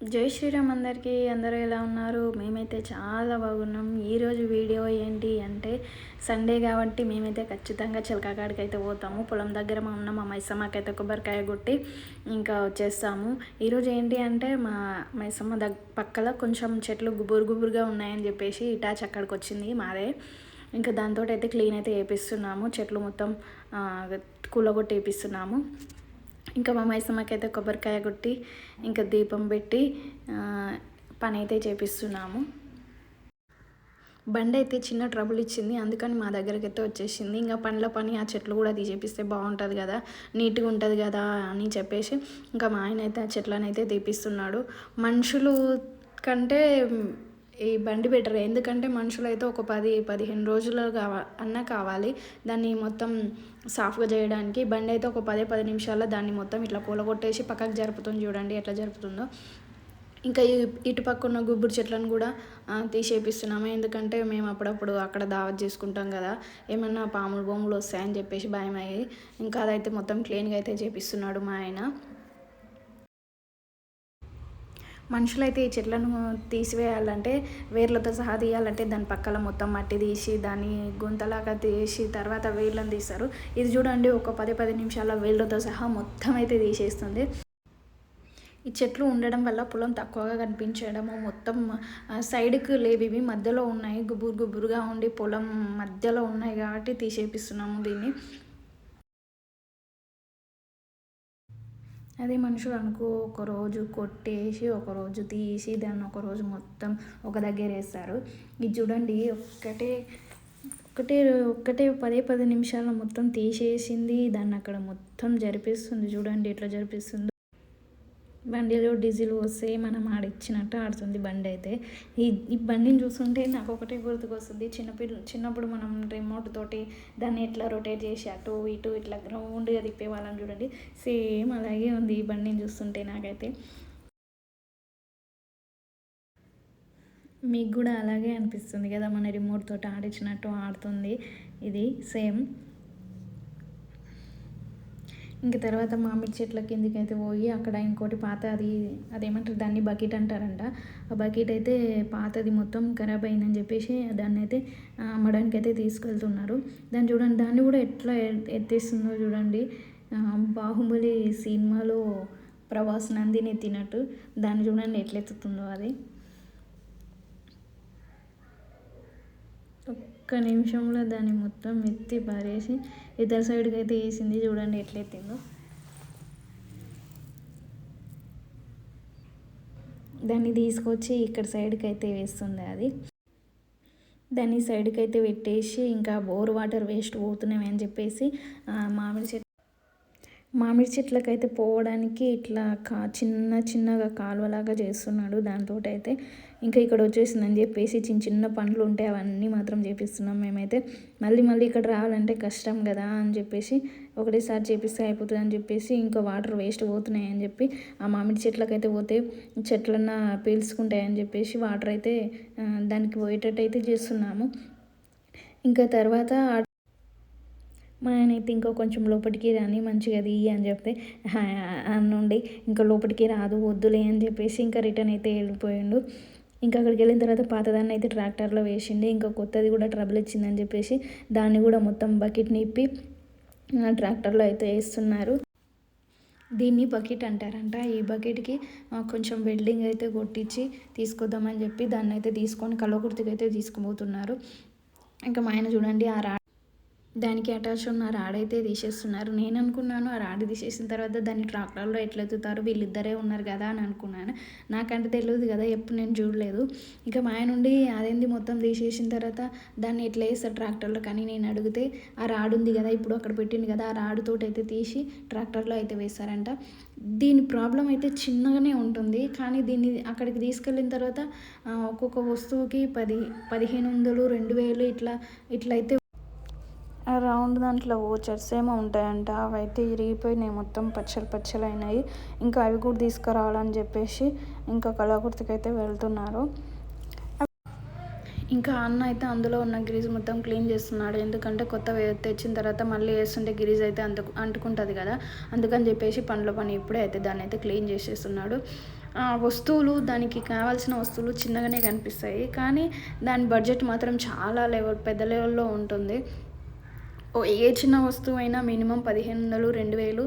జై శ్రీరామ్ అందరికీ. అందరూ ఎలా ఉన్నారు? మేమైతే చాలా బాగున్నాం. ఈరోజు వీడియో ఏంటి అంటే సండే కాబట్టి మేమైతే ఖచ్చితంగా చిలకాకాడికి అయితే పోతాము. పొలం దగ్గర మా ఉన్న మా మైసమ్మకైతే కొబ్బరికాయ కొట్టి ఇంకా వచ్చేస్తాము. ఈరోజు ఏంటి అంటే మా మైసమ్మ దగ్ పక్కల కొంచెం చెట్లు గుబురు గుబురుగా ఉన్నాయని చెప్పేసి ఇటాచ్ అక్కడికి వచ్చింది మాదే. ఇంకా దాంతో అయితే క్లీన్ అయితే వేపిస్తున్నాము చెట్లు మొత్తం కూలగొట్టి వేపిస్తున్నాము. ఇంకా మా మైసమ్మకి అయితే కొబ్బరికాయ కొట్టి ఇంకా దీపం పెట్టి పని అయితే చేపిస్తున్నాము. బండి అయితే చిన్న ట్రబుల్ ఇచ్చింది. అందుకని మా దగ్గరికి అయితే వచ్చేసింది. ఇంకా పనిలో పని ఆ చెట్లు కూడా తీసేపిస్తే బాగుంటుంది కదా నీట్గా ఉంటుంది కదా అని చెప్పేసి ఇంకా మా ఆయన అయితే ఆ చెట్లను అయితే తీపిస్తున్నాడు. మనుషులు కంటే ఈ బండి బెటర్. ఎందుకంటే మనుషులు అయితే ఒక పది పదిహేను రోజులు కావా అన్నా కావాలి. దాన్ని మొత్తం సాఫ్గా చేయడానికి బండి అయితే ఒక పదే పది నిమిషాల్లో దాన్ని మొత్తం ఇట్లా కూలగొట్టేసి పక్కకు జరుపుతుంది చూడండి ఎట్లా జరుపుతుందో. ఇంకా ఇటు పక్క ఉన్న గుబ్బురు చెట్లను కూడా తీసేపిస్తున్నాము. ఎందుకంటే మేము అప్పుడప్పుడు అక్కడ దావత్ చేసుకుంటాం కదా. ఏమన్నా పాములు బొమ్మలు వస్తాయని చెప్పేసి భయం అయ్యి ఇంకా అదైతే మొత్తం క్లీన్గా అయితే చేపిస్తున్నాడు మా ఆయన. మనుషులైతే ఈ చెట్లను తీసివేయాలంటే వేర్లతో సహా తీయాలంటే దాని పక్కల మొత్తం మట్టి తీసి దాన్ని గుంతలాగా తీసి తర్వాత వేర్లను తీస్తారు. ఇది చూడండి ఒక పది పది నిమిషాల వేర్లతో సహా మొత్తం అయితే తీసేస్తుంది. ఈ చెట్లు ఉండడం వల్ల పొలం తక్కువగా కనిపించడము మొత్తం సైడ్కి లేవు ఇవి మధ్యలో ఉన్నాయి. గుబురు గుబురుగా ఉండి పొలం మధ్యలో ఉన్నాయి కాబట్టి తీసేపిస్తున్నాము దీన్ని. అదే మనుషులు అనుకో ఒక రోజు కొట్టేసి ఒకరోజు తీసి దాన్ని ఒక రోజు మొత్తం ఒక దగ్గర వేస్తారు. ఇది చూడండి ఒక్కటే ఒకటే ఒక్కటే పదే పది నిమిషాల్లో మొత్తం తీసేసింది. దాన్ని అక్కడ మొత్తం జరిపిస్తుంది. చూడండి ఎట్లా జరిపిస్తుందో. బండిలో డీజిల్ వస్తే మనం ఆడిచ్చినట్టు ఆడుతుంది బండి అయితే. ఈ ఈ బండిని చూస్తుంటే నాకు ఒకటే గుర్తుకొస్తుంది. చిన్నపిల్ల చిన్నప్పుడు మనం రిమోట్ తోటి దాన్ని ఎట్లా రొటేట్ చేసి అటు ఇటు ఇట్లా రౌండ్గా తిప్పేవాళ్ళం చూడండి. సేమ్ అలాగే ఉంది ఈ బండిని చూస్తుంటే నాకైతే. మీకు కూడా అలాగే అనిపిస్తుంది కదా మన రిమోట్ తోటి ఆడించినట్టు ఆడుతుంది. ఇది సేమ్. ఇంకా తర్వాత మామిడి చెట్ల కిందకి అయితే పోయి అక్కడ ఇంకోటి పాత అది అదేమంటారు దాన్ని బకెట్ అంటారంట. ఆ బకెట్ అయితే పాతది మొత్తం ఖరాబ్ అయిందని చెప్పేసి దాన్ని అయితే అమ్మడానికి అయితే తీసుకెళ్తున్నారు. దాన్ని చూడండి దాన్ని కూడా ఎట్లా ఎత్తేస్తుందో చూడండి. బాహుబలి సినిమాలో ప్రభాస్ నందిని ఎత్తినట్టు. దాన్ని చూడండి ఎట్లెత్తుతుందో అది. ఒక్క నిమిషంలో దాన్ని మొత్తం ఎత్తి పారేసి ఇతర సైడ్కి అయితే వేసింది. చూడండి ఎట్లా దాన్ని తీసుకొచ్చి ఇక్కడ సైడ్కి అయితే వేస్తుంది అది. దాన్ని సైడ్కి అయితే పెట్టేసి ఇంకా బోర్ వాటర్ వేస్ట్ పోతున్నాయి అని చెప్పేసి మామిడి చెట్టు మామిడి చెట్లకైతే పోవడానికి ఇట్లా కా చిన్న చిన్నగా కాలువలాగా చేస్తున్నాడు దాంతో అయితే ఇంకా ఇక్కడ వచ్చేసిందని చెప్పేసి చిన్న చిన్న పండ్లు ఉంటాయి అవన్నీ మాత్రం చేపిస్తున్నాం మేమైతే. మళ్ళీ మళ్ళీ ఇక్కడ రావాలంటే కష్టం కదా అని చెప్పేసి ఒకటేసారి చేపిస్తే అయిపోతుంది అని చెప్పేసి ఇంకా వాటర్ వేస్ట్ పోతున్నాయి అని చెప్పి ఆ మామిడి చెట్లకైతే పోతే చెట్లన్న పీల్చుకుంటాయని చెప్పేసి వాటర్ అయితే దానికి పోయేటట్టు అయితే చేస్తున్నాము. ఇంకా తర్వాత మా ఆయన అయితే ఇంకా కొంచెం లోపలికి రాని మంచిగా అది అని చెప్తే "హా" ఇంకా లోపలికి రాదు వద్దులే అని చెప్పేసి ఇంకా రిటర్న్ అయితే వెళ్ళిపోయిండు. ఇంకా అక్కడికి వెళ్ళిన తర్వాత పాతదాన్ని అయితే ట్రాక్టర్లో వేసిండే. ఇంకా కొత్తది కూడా ట్రబుల్ ఇచ్చిందని చెప్పేసి దాన్ని కూడా మొత్తం బకెట్ నిప్పి ట్రాక్టర్లో అయితే వేస్తున్నారు. దీన్ని బకెట్ అంటారంట. ఈ బకెట్కి కొంచెం వెల్డింగ్ అయితే కొట్టించి తీసుకొద్దామని చెప్పి దాన్ని అయితే తీసుకొని కల్లకుర్తికి అయితే తీసుకుపోతున్నారు. ఇంకా మా ఆయన చూడండి ఆ రా దానికి అటాచ్ ఉన్న రాడ్ అయితే తీసేస్తున్నారు. నేను అనుకున్నాను ఆ రాడ్ తీసేసిన తర్వాత దాన్ని ట్రాక్టర్లో ఎట్లా ఎత్తుతారు వీళ్ళిద్దరే ఉన్నారు కదా అని అనుకున్నాను. నాకంటే తెలియదు కదా ఎప్పుడు నేను చూడలేదు. ఇంకా మా ఆయన నుండి అదేంది మొత్తం తీసేసిన తర్వాత దాన్ని ఎట్లా వేస్తారు ట్రాక్టర్లో? కానీ నేను అడిగితే ఆ రాడ్ ఉంది కదా ఇప్పుడు అక్కడ పెట్టింది కదా ఆ రాడుతో అయితే తీసి ట్రాక్టర్లో అయితే వేస్తారంట. దీని ప్రాబ్లం అయితే చిన్నగానే ఉంటుంది. కానీ దీన్ని అక్కడికి తీసుకెళ్ళిన తర్వాత ఒక్కొక్క వస్తువుకి పది పదిహేను వందలు రెండు వేలు ఇట్లా ఇట్లా అయితే రౌండ్ దాంట్లో ఓచర్స్ ఏమో ఉంటాయంట. అవి అయితే ఇరిగిపోయినాయి మొత్తం పచ్చలు పచ్చలు అయినాయి ఇంకా అవి కూడా తీసుకురావాలని చెప్పేసి ఇంకా కళాకృతికైతే అయితే వెళ్తున్నారు. ఇంకా అన్న అయితే అందులో ఉన్న గ్రీజ్ మొత్తం క్లీన్ చేస్తున్నాడు. ఎందుకంటే కొత్త తెచ్చిన తర్వాత మళ్ళీ వేస్తుంటే గ్రీజ్ అయితే అంత అంటుకుంటుంది కదా. అందుకని చెప్పేసి పనిలో పని ఇప్పుడే అయితే దాన్ని అయితే క్లీన్ చేసేస్తున్నాడు. ఆ వస్తువులు దానికి కావాల్సిన వస్తువులు చిన్నగానే కనిపిస్తాయి. కానీ దాని బడ్జెట్ మాత్రం చాలా లెవెల్ పెద్ద లెవెల్లో ఉంటుంది. ఏ చిన్న వస్తువు అయినా మినిమం పదిహేను వందలు రెండు వేలు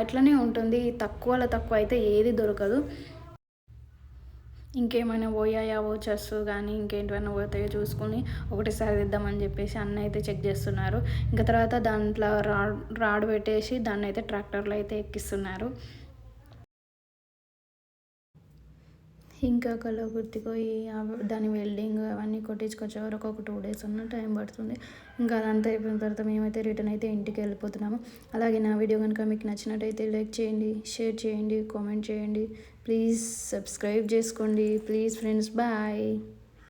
అట్లనే ఉంటుంది. తక్కువలో తక్కువ అయితే ఏది దొరకదు. ఇంకేమైనా పోయాయా ఓచర్స్ కానీ ఇంకేంటివైనా పోతాయో చూసుకొని ఒకటేసారి తెద్దామని చెప్పేసి అన్న అయితే చెక్ చేస్తున్నారు. ఇంకా తర్వాత దాంట్లో రాడ్ రాడ్ పెట్టేసి దాన్ని అయితే ట్రాక్టర్లో అయితే ఎక్కిస్తున్నారు. ఇంకా కలగుర్తికి ఈ దాని వెల్డింగ్ అవన్నీ కొట్టించుకొచ్చే వరకు ఒక టూ డేస్ ఉన్న టైం పడుతుంది. ఇంకా అదంతా అయిపోయిన తర్వాత మేమైతే రిటర్న్ అయితే ఇంటికి వెళ్ళిపోతున్నాము. అలాగే నా వీడియో కనుక మీకు నచ్చినట్టయితే లైక్ చేయండి షేర్ చేయండి కామెంట్ చేయండి. ప్లీజ్ సబ్స్క్రైబ్ చేసుకోండి. Please friends bye